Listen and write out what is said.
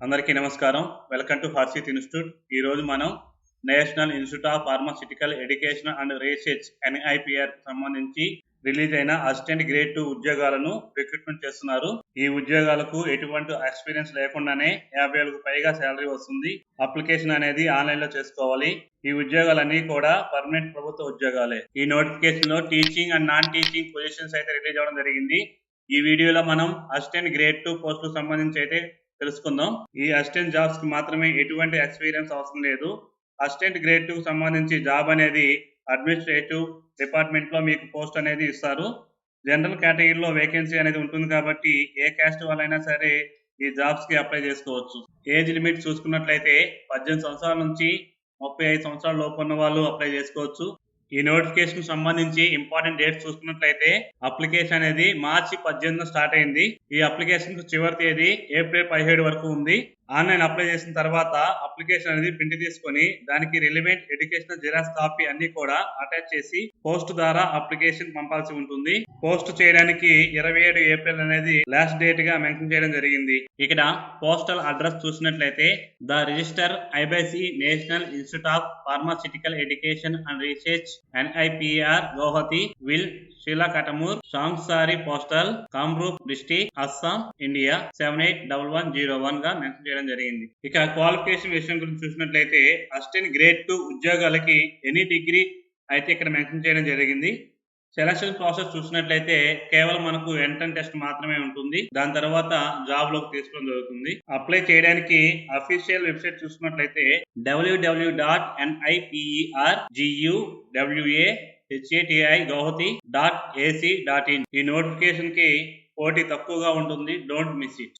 అందరికీ నమస్కారం. Welcome to Harshit institute ఈ రోజు మనం national institute of pharmaceutical education and research NIPR సంబంధించి రిలీజ్ అయిన అసిస్టెంట్ గ్రేడ్ టూ ఉద్యోగాలను రిక్రూట్మెంట్ చేస్తున్నారు. ఈ ఉద్యోగాలకు ఎటువంటి ఎక్స్పీరియన్స్ లేకుండానే యాభై వేలకు పైగా శాలరీ వస్తుంది. అప్లికేషన్ అనేది ఆన్లైన్లో చేసుకోవాలి. ఈ ఉద్యోగాలన్నీ కూడా పర్మనెంట్ ప్రభుత్వ ఉద్యోగాలే. ఈ నోటిఫికేషన్లో teaching and non teaching positions అయితే రిలీజ్ అవ్వడం జరిగింది. ఈ వీడియోలో మనం అసిస్టెంట్ గ్రేడ్ టూ పోస్టులకు సంబంధించి అయితే తెలుసుకుందాం. ఈ అసిస్టెంట్ జాబ్స్కి మాత్రమే ఎటువంటి ఎక్స్పీరియన్స్ అవసరం లేదు. అసిస్టెంట్ గ్రేడ్ టూ సంబంధించి జాబ్ అనేది అడ్మినిస్ట్రేటివ్ డిపార్ట్మెంట్లో మీకు పోస్ట్ అనేది ఇస్తారు. జనరల్ కేటగిరీలో వేకెన్సీ అనేది ఉంటుంది కాబట్టి ఏ క్యాస్ట్ వాళ్ళైనా సరే ఈ జాబ్స్కి అప్లై చేసుకోవచ్చు. ఏజ్ లిమిట్ చూసుకున్నట్లయితే పద్దెనిమిది సంవత్సరాల నుంచి ముప్పై ఐదు సంవత్సరాల లోపు ఉన్న వాళ్ళు అప్లై చేసుకోవచ్చు. ఈ నోటిఫికేషన్ సంబంధించి ఇంపార్టెంట్ డేట్స్ చూసుకున్నట్లయితే అప్లికేషన్ అనేది మార్చి పద్దెనిమిది స్టార్ట్ అయింది. ఈ అప్లికేషన్ చివరి తేదీ ఏప్రిల్ పదిహేడు వరకు ఉంది. ఆన్లైన్ అప్లై చేసిన తర్వాత అప్లికేషన్ అనేది ప్రింట్ తీసుకొని దానికి రిలివెంట్ ఎడ్యుకేషనల్ జిరాక్స్ కాపీ అన్ని కూడా అటాచ్ చేసి పోస్ట్ ద్వారా అప్లికేషన్ పంపాల్సి ఉంటుంది. పోస్ట్ చేయడానికి ఇరవై ఏడు ఏప్రిల్ అనేది లాస్ట్ డేట్గా మెన్షన్ చేయడం జరిగింది. ఇక్కడ పోస్టల్ అడ్రస్ చూసినట్లయితే the register ఐబైసి national institute of pharmaceutical education and research NIPR Guwahati will Silakatamur Changsari postal Kamrup district Assam India seven eight double one zero వన్గా మెన్షన్ చేయడం జరిగింది. ఇక క్వాలిఫికేషన్ విషయం గురించి చూసినట్లయితే అసిస్టెంట్ గ్రేడ్ టూ ఉద్యోగాలకి any degree అయితే ఇక్కడ మెన్షన్ చేయడం జరిగింది. సెలక్షన్ ప్రాసెస్ చూసినట్లయితే కేవలం మనకు ఎంట్రన్ టెస్ట్ మాత్రమే ఉంటుంది. దాని తర్వాత జాబ్లోకి తీసుకోవడం జరుగుతుంది. అప్లై చేయడానికి అఫీషియల్ వెబ్సైట్ చూసినట్లయితే W W dot NIPER GU WA HATI Guwahati dot AC dot in ఈ నోటిఫికేషన్కి పోటీ తక్కువగా ఉంటుంది. Don't miss it